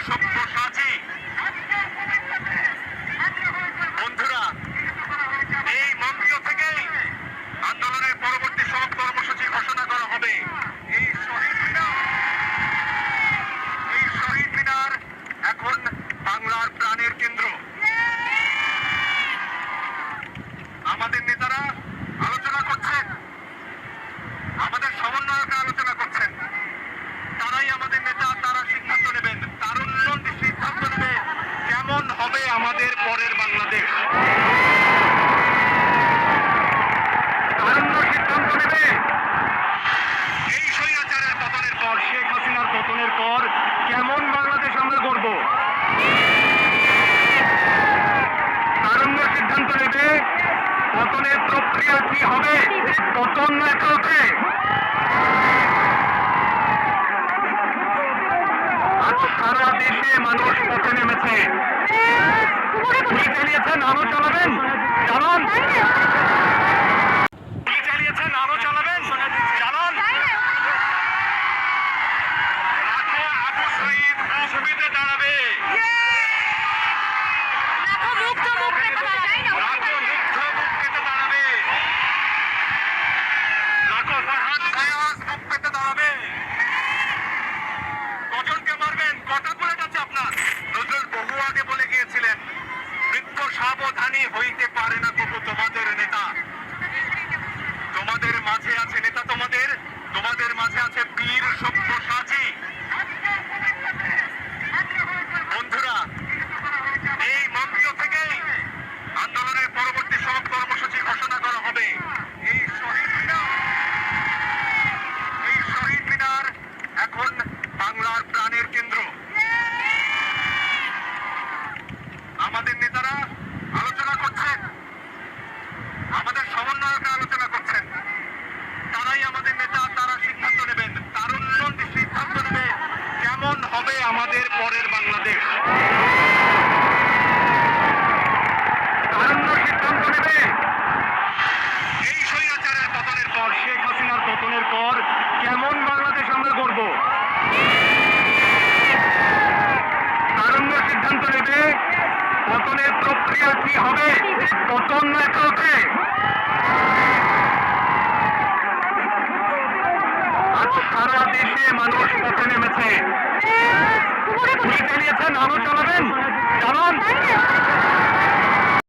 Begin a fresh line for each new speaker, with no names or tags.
সভ্য বছর পর কেমন বাংলাদেশ আমরা করব সিদ্ধান্ত নেবে, পতনের প্রক্রিয়া কি হবে, পতন না চলছে। সাবধানী হইতে পারে না তবু তোমাদের নেতা। তোমাদের মাঝে আছে নেতা তোমাদের নির্বাচনের পর কেমন বাংলাদেশ আমরা করব? তারুণ্য সিদ্ধান্ত নেবে, পতনের প্রক্রিয়া কি হবে? পতন না কাউকে